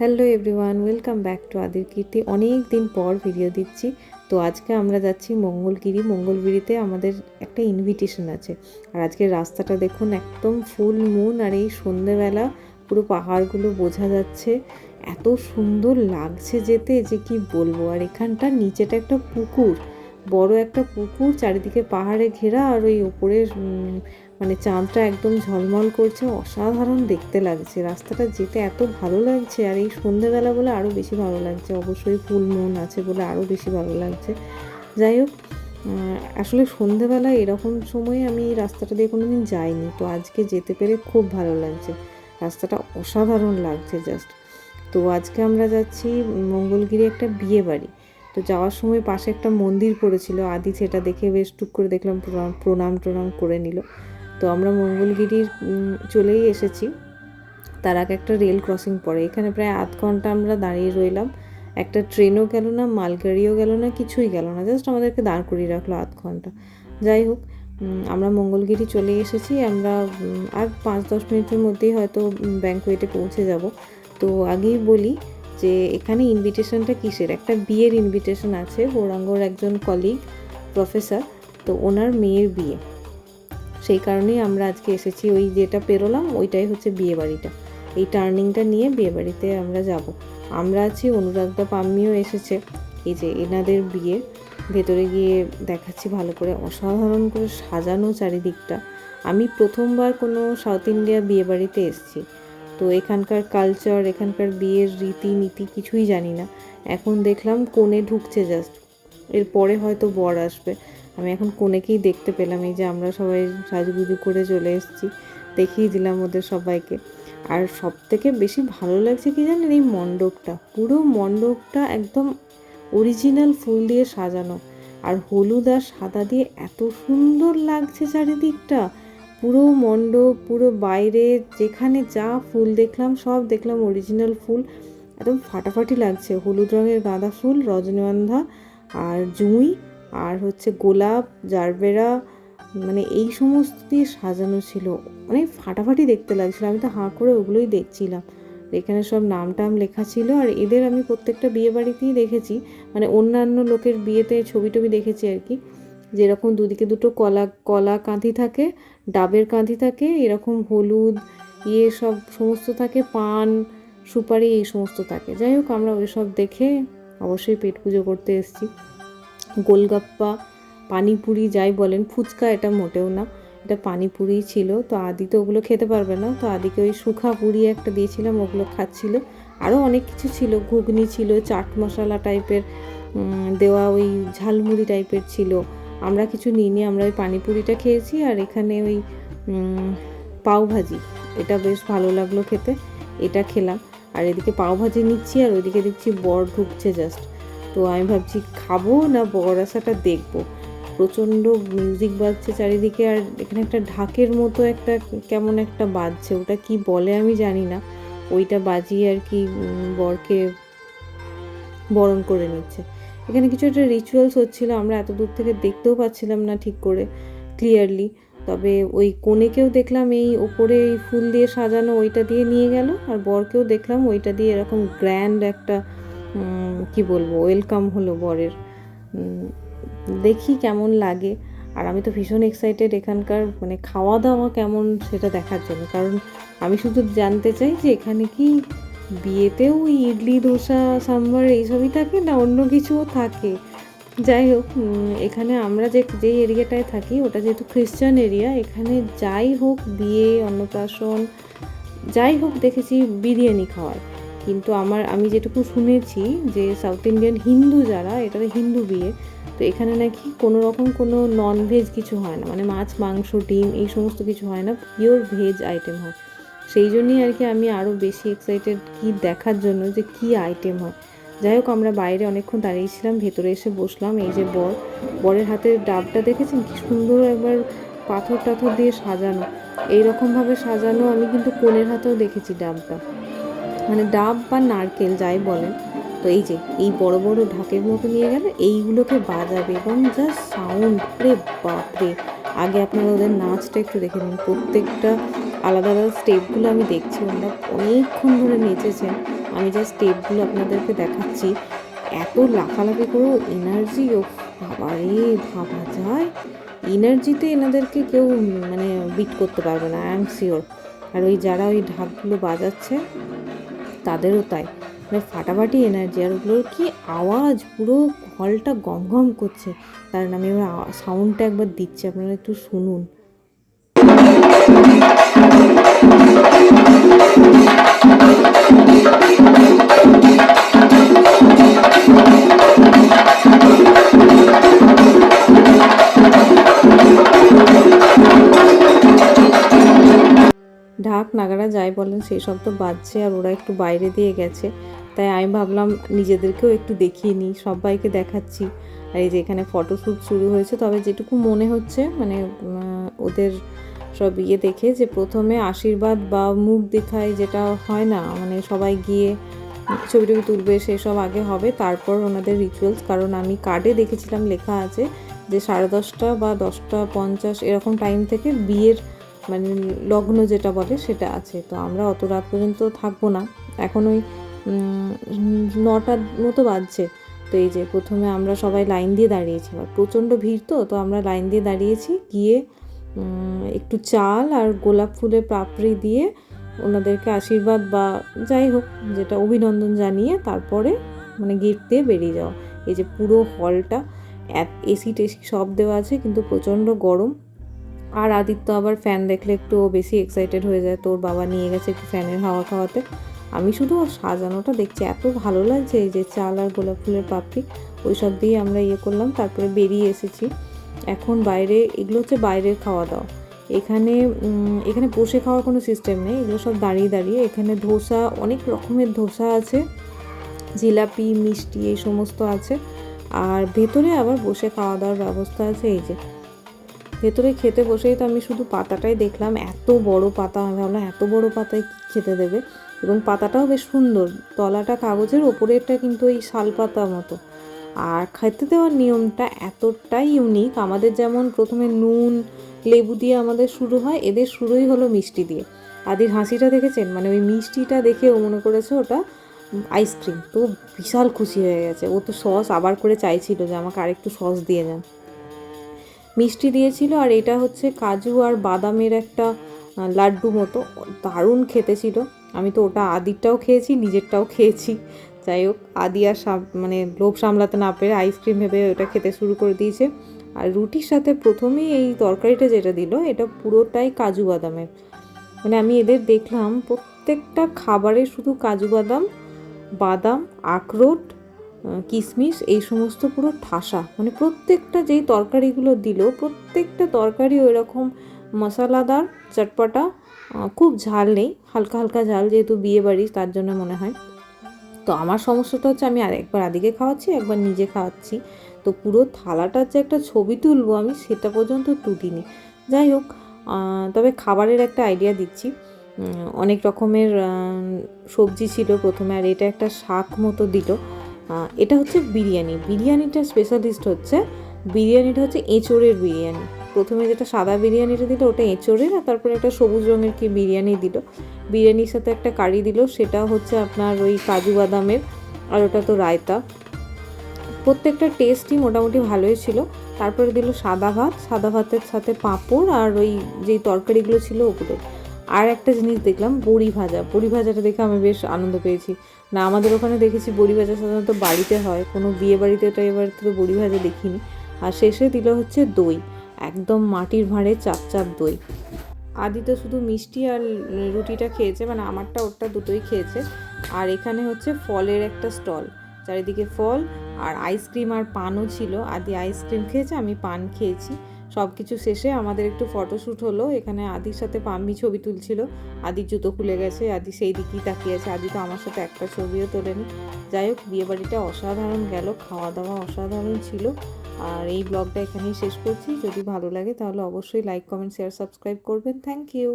Hello everyone, welcome back to আদির কীর্তি। অনেক দিন পর ভিডিও দিচ্ছি। তো আজকে আমরা যাচ্ছি মঙ্গলগিরি। মঙ্গলগিরিতে আমাদের একটা ইনভিটেশন আছে। আর আজকের রাস্তাটা দেখুন, একদম ফুল মুন আর এই সন্ধেবেলা পুরো পাহাড়গুলো বোঝা যাচ্ছে। এত সুন্দর লাগছে যেতে, যে কি বলব? আর এখানটা নিচেটা একটা পুকুর। বড় একটা পুকুর, চারিদিকে পাহাড়ে ঘেরা আর ওই ওপরে মানে চাঁদটা একদম ঝলমল করছে, অসাধারণ দেখতে লাগছে। রাস্তাটা যেতে এত ভালো লাগছে আর এই সন্ধেবেলা বলে আরও বেশি ভালো লাগছে। অবশ্যই ফুল মন আছে বলে আরও বেশি ভালো লাগছে। যাই হোক আসলে সন্ধেবেলা এরকম সময়ে আমি রাস্তাটা দিয়ে কোনো দিন যাইনি। তো আজকে যেতে পেরে খুব ভালো লাগছে। রাস্তাটা অসাধারণ লাগছে জাস্ট তো আজকে আমরা যাচ্ছি মঙ্গলগিরি একটা বিয়ে বাড়ি। তো যাওয়ার সময় পাশে একটা মন্দির পড়েছিল। আদি সেটা দেখে বেশ টুক করে দেখলাম, প্রণাম প্রণাম টনাম করে নিল। তো আমরা মঙ্গলগিরির চলেই এসেছি। তার আগে একটা রেল ক্রসিং পড়ে। এখানে প্রায় আধ ঘণ্টা আমরা দাঁড়িয়ে রইলাম। একটা ট্রেনও গেল না, মালগাড়িও গেল না, কিছুই গেল না। জাস্ট আমাদেরকে দাঁড় করিয়ে রাখল আধ ঘণ্টা। যাই হোক আমরা মঙ্গলগিরি চলে এসেছি। আমরা আর পাঁচ দশ মিনিটের মধ্যেই হয়তো ব্যাঙ্কুয়েটে পৌঁছে যাব। তো আগেই বলি যে এখানে ইনভিটেশনটা কিসের? একটা বিয়ের ইনভিটেশন আছে। গৌরাঙ্গর একজন কলিগ প্রফেসর তো ওনার মেয়ের বিয়ে। সেই কারণেই আমরা আজকে এসেছি। ওই যেটা পেরোলাম, ওইটাই হচ্ছে বিয়ে বাড়িটা। এই টার্নিংটা নিয়ে বিয়ে বাড়িতে আমরা যাব। আমরা আছি, অনুরাগদা পাম্মিও এসেছে। এই যে এনাদের বিয়ে, ভেতরে গিয়ে দেখাচ্ছি ভালো করে। অসাধারণ করে সাজানো চারিদিকটা। আমি প্রথমবার কোনো সাউথ ইন্ডিয়া বিয়ে বাড়িতে এসেছি। তো এখানকার কালচার, এখানকার বিয়ের রীতিনীতি কিছুই জানি না। এখন দেখলাম কোণে ঢুকছে জাস্ট এরপরে হয়তো বর আসবে। আমি এখন কোনেকেই দেখতে পেলাম এই যে আমরা সবাই সাজুগুজু করে চলে এসেছি, দেখিয়ে দিলাম ওদের সবাইকে। আর সব থেকে বেশি ভালো লাগছে কি জানেন এই মণ্ডপটা? পুরো মণ্ডপটা একদম অরিজিনাল ফুল দিয়ে সাজানো। আর হলুদ আর সাদা দিয়ে এত সুন্দর লাগছে চারিদিকটা। পুরো মণ্ডপ, পুরো বাইরে যেখানে যা ফুল দেখলাম, সব দেখলাম অরিজিনাল ফুল। একদম ফাটাফাটি লাগছে। হলুদ রঙের গাঁদা ফুল, রজনীগন্ধা আর জুঁই। আর হচ্ছে গোলাপ, জারবেরা মানে এই সমস্ত দিয়ে সাজানো ছিল। অনেক ফাটাফাটি দেখতে লাগছিল। আমি তো হাঁ করে ওগুলোই দেখছিলাম। এখানে সব নাম টাম লেখা ছিল আর এদের আমি প্রত্যেকটা বিয়ে বাড়িতেই দেখেছি। মানে অন্যান্য লোকের বিয়েতে ছবি টবি দেখেছি আর কি। যেরকম দুদিকে দুটো কলা কলা কাঁধি থাকে, ডাবের কাঁধি থাকে, এরকম হলুদ ইয়ে সব সমস্ত থাকে, পান, সুপারি, এই সমস্ত থাকে। যাই হোক, আমরা ওইসব দেখে অবশ্যই পেট পুজো করতে এসেছি। গোলগাপ্পা, পানিপুরি যাই বলেন, ফুচকা এটা মোটেও না। এটা পানিপুরি ছিল, তো আদি তো ওগুলো খেতে পারবে না। তো আদিকে ওই শুখা পুরি একটা দিয়েছিলাম, ওগুলো খাচ্ছিল। আরও অনেক কিছু ছিল, ঘুগনি ছিল, চাট মশলা টাইপের দেওয়া ওই ঝালমুড়ি টাইপের ছিল। আমরা কিছু নিইনি, আমরা ওই পানিপুরিটা খেয়েছি আর এখানে ওই পাওভাজি এটা বেশ ভালো লাগল খেতে, এটা খেলাম। আর এদিকে পাওভাজি নিচ্ছি আর ওইদিকে দেখছি বর ঢুকছে জাস্ট তো আমি ভাবছি খাব না বর আসাটা দেখব। প্রচণ্ড মিউজিক বাজছে চারিদিকে আর এখানে একটা ঢাকের মতো একটা কেমন একটা বাজছে, ওটা কি বলে আমি জানি না। ওইটা বাজিয়ে আর কি বরকে বরণ করে নিচ্ছে। এখানে কিছু একটা রিচুয়ালস হচ্ছিল, আমরা এত দূর থেকে দেখতেও পাচ্ছিলাম না ঠিক করে ক্লিয়ারলি তবে ওই কনেকেও দেখলাম এই ওপরে এই ফুল দিয়ে সাজানো, ওইটা দিয়ে নিয়ে গেল। আর বরকেও দেখলাম, ওইটা দিয়ে এরকম গ্র্যান্ড একটা কি বলব ওয়েলকাম হলো বরের। দেখি কেমন লাগে। আর আমি তো ভীষণ এক্সাইটেড এখানকার মানে খাওয়া দাওয়া কেমন সেটা দেখার জন্য। কারণ আমি শুধু জানতে চাই যে এখানে কি বিয়েতেও ইডলি ধোসা সাম্বার এইসবই থাকে না অন্য কিছুও থাকে? যাই হোক এখানে আমরা যে যেই এরিয়াটায় থাকি, ওটা যেহেতু খ্রিশ্চান এরিয়া, এখানে যাই হোক, বিয়ে, অন্নপ্রাশন, যাই হোক দেখেছি বিরিয়ানি খাওয়ায় কিন্তু আমার, আমি যেটুকু শুনেছি যে সাউথ ইন্ডিয়ান হিন্দু যারা এটা হিন্দু বিয়ে, তো এখানে নাকি কোনো রকম কোনো নন ভেজ কিছু হয় না মানে মাছ, মাংস, ডিম এই সমস্ত কিছু হয় না পিওর ভেজ আইটেম হয়। সেই জন্যই আর কি আমি আরও বেশি এক্সাইটেড কি দেখার জন্য যে কি আইটেম হয়। যাই হোক, আমরা বাইরে অনেকক্ষণ দাঁড়িয়েছিলাম, ভেতরে এসে বসলাম, এই যে বর। বরের হাতের ডাবটা দেখেছেন? কি সুন্দর একবার পাথর টাথর দিয়ে সাজানো। এইরকমভাবে সাজানো আমি কিন্তু কোণের হাতেও দেখেছি ডাবটা। মানে ডাব বা নারকেল যাই বলেন, তো এই যে, এই বড় বড় ঢাকের মতো নিয়ে গেলে, এইগুলোকে বাজাবে এবং জাস্ট সাউন্ড রে বাপরে। আগে আপনারা ওদের নাচটা একটু দেখে নিন, প্রত্যেকটা আলাদা আলাদা স্টেপগুলো আমি দেখছি ওনারা অনেকক্ষণ ধরে নেচেছেন। আমি জাস্ট স্টেপগুলো আপনাদেরকে দেখাচ্ছি, এত লাফালাফি করেও এনার্জি ও বাবারে, ভাবা যায়। এনার্জিতে এনাদেরকে কেউ মানে বিট করতে পারবে না আই এম শিওর আর ওই যারা ওই ঢাকগুলো বাজাচ্ছে তাদেরও তাই। মানে ফাটাফাটি এনার্জি আর ওগুলোর কি আওয়াজ? পুরো হলটা গম গম করছে। তার নামে আমার সাউন্ডটা একবার দিচ্ছে। আপনারা একটু শুনুন। সেই সব তো বাজছে আর ওরা একটু বাইরে দিয়ে গেছে। তাই আমি ভাবলাম নিজেদেরকেও একটু দেখিয়ে নিই, সবাইকে দেখাচ্ছি। আর এই যে এখানে ফটোশ্যুট শুরু হয়েছে, তবে যেটুকু মনে হচ্ছে মানে ওদের সব ইয়ে দেখে যে প্রথমে আশীর্বাদ বা মুখ দেখায় যেটা হয় না মানে সবাই গিয়ে ছবি টবি তুলবে, সেসব আগে হবে, তারপর ওনাদের রিচুয়ালস কারণ আমি কার্ডে দেখেছিলাম লেখা আছে যে সাড়ে দশটা বা দশটা পঞ্চাশ এরকম টাইম থেকে বিয়ের মানে লগ্ন যেটা বলে সেটা আছে। তো আমরা অত রাত পর্যন্ত থাকব না। এখন ওই নটার মতো বাজছে। তো এই যে প্রথমে আমরা সবাই লাইন দিয়ে দাঁড়িয়েছি। আর প্রচণ্ড ভিড় তো তো আমরা লাইন দিয়ে দাঁড়িয়েছি। গিয়ে একটু চাল আর গোলাপ ফুলের পাপড়ি দিয়ে ওনাদেরকে আশীর্বাদ বা যাই হোক, যেটা অভিনন্দন জানিয়ে তারপরে মানে গেট দিয়ে বেরিয়ে যাওয়া। এই যে পুরো হলটা এসি টেসি সব দেওয়া আছে, কিন্তু প্রচণ্ড গরম। আর আদিত্য আবার ফ্যান দেখলে একটু বেশি এক্সাইটেড হয়ে যায়। তোর বাবা নিয়ে গেছে একটু ফ্যানের হাওয়া খাওয়াতে। আমি শুধু সাজানোটা দেখছি। এত ভালো লাগছে এই যে চাল আর গোলাপ ফুলের পাপড়ি ওই সব দিয়ে আমরা ইয়ে করলাম, তারপরে বেরিয়ে এসেছি। এখন বাইরে, এগুলো হচ্ছে বাইরের খাওয়া দাওয়া। এখানে এখানে বসে খাওয়ার কোনো সিস্টেম নেই। এগুলো সব দাঁড়িয়ে দাঁড়িয়ে। এখানে ধোসা, অনেক রকমের ধোসা আছে। জিলাপি, মিষ্টি, এই সমস্ত আছে। আর ভেতরে আবার বসে খাওয়া দাওয়ার ব্যবস্থা আছে। এই যে ভেতরে খেতে বসেই তো আমি শুধু পাতাটাই দেখলাম। এত বড় পাতা, আমি ভাবলাম এত বড় পাতায় খেতে দেবে? এবং পাতাটাও বেশ সুন্দর। তলাটা কাগজের, ওপরেরটা কিন্তু ওই শাল পাতা মতো। আর খেতে দেওয়ার নিয়মটা এতটাই ইউনিক আমাদের যেমন প্রথমে নুন, লেবু দিয়ে আমাদের শুরু হয়, এদের শুরুই হলো মিষ্টি দিয়ে। আদির হাসিটা দেখেছেন? মানে ওই মিষ্টিটা দেখে ও মনে করেছে ওটা আইসক্রিম তো বিশাল খুশি হয়ে গেছে। ও তো সস আবার করে চাইছিল যে আমাকে আরেকটু সস দিয়ে যান মিষ্টি দিয়েছিল আর এটা হচ্ছে কাজু আর বাদামের একটা লাড্ডু মতো। দারুণ খেতে ছিল। আমি তো ওটা আদিরটাও খেয়েছি, নিজেরটাও খেয়েছি। যাই হোক, আদি আর মানে লোভ সামলাতে না পেরে আইসক্রিম ভেবে ওটা খেতে শুরু করে দিয়েছে। আর রুটির সাথে প্রথমেই এই তরকারিটা যেটা দিল, এটা পুরোটাই কাজু বাদামের। মানে আমি এদের দেখলাম, প্রত্যেকটা খাবারে শুধু কাজু বাদাম বাদাম, আখরোট কিশমিশ এই সমস্ত পুরো ঠাসা। মানে প্রত্যেকটা যেই তরকারিগুলো দিল, প্রত্যেকটা তরকারি ওই রকম মশলাদার চটপটা খুব ঝাল নেই, হালকা হালকা ঝাল যেহেতু বিয়ে বাড়ি তার জন্য মনে হয়। তো আমার সমস্যাটা হচ্ছে আমি আর একবার আদিকে খাওয়াচ্ছি, একবার নিজে খাওয়াচ্ছি। তো পুরো থালাটার যে একটা ছবি তুলবো আমি, সেটা পর্যন্ত তুলিনি। যাই হোক তবে খাবারের একটা আইডিয়া দিচ্ছি। অনেক রকমের সবজি ছিল প্রথমে, আর এটা একটা শাক মতো দিল। এটা হচ্ছে বিরিয়ানি। বিরিয়ানিটার স্পেশালিস্ট হচ্ছে, বিরিয়ানিটা হচ্ছে এঁচোড়ের বিরিয়ানি। প্রথমে যেটা সাদা বিরিয়ানিটা দিল, ওটা এঁচোড়ের, আর তারপরে একটা সবুজ রঙের কি বিরিয়ানি দিল। বিরিয়ানির সাথে একটা কারি দিল, সেটা হচ্ছে আপনার ওই কাজু বাদামের, আর ওটা তো রায়তা। প্রত্যেকটা টেস্টই মোটামুটি ভালোই ছিল। তারপরে দিল সাদা ভাত, সাদা ভাতের সাথে পাঁপড়, আর ওই যেই তরকারিগুলো ছিল ওগুলো। আর একটা জিনিস দেখলাম, বড়ি ভাজা। বড়ি ভাজাটা দেখে আমি বেশ আনন্দ পেয়েছি। না, আমাদের ওখানে দেখেছি বড়ি ভাজা সাধারণত বাড়িতে হয়, কোনো বিয়ে বাড়িতে তো এবার তো বড়ি ভাজা দেখিনি। আর শেষে দিল হচ্ছে দই, একদম মাটির ভাঁড়ে চাপ চাপ দই। আদি তো শুধু মিষ্টি আর রুটিটা খেয়েছে মানে আমারটা ওরটা দুটোই খেয়েছে। আর এখানে হচ্ছে ফলের একটা স্টল, চারিদিকে ফল আর আইসক্রিম আর পানও ছিল। আদি আইসক্রিম খেয়েছে, আমি পান খেয়েছি। সব কিছু শেষে আমাদের একটু ফটোশ্যুট হলো। এখানে আদির সাথে পাম্মি ছবি তুলছিল। আদির জুতো খুলে গেছে, আদি সেই দিকেই তাকিয়ে আছে। আদি তো আমার সাথে একটা ছবিও তোলেনি। যাই হোক, বিয়েবাড়িটা অসাধারণ গেল খাওয়া দাওয়া অসাধারণ ছিল। আর এই ব্লগটা এখানেই শেষ করছি। যদি ভালো লাগে তাহলে অবশ্যই লাইক কমেন্ট শেয়ার সাবস্ক্রাইব করবেন। Thank you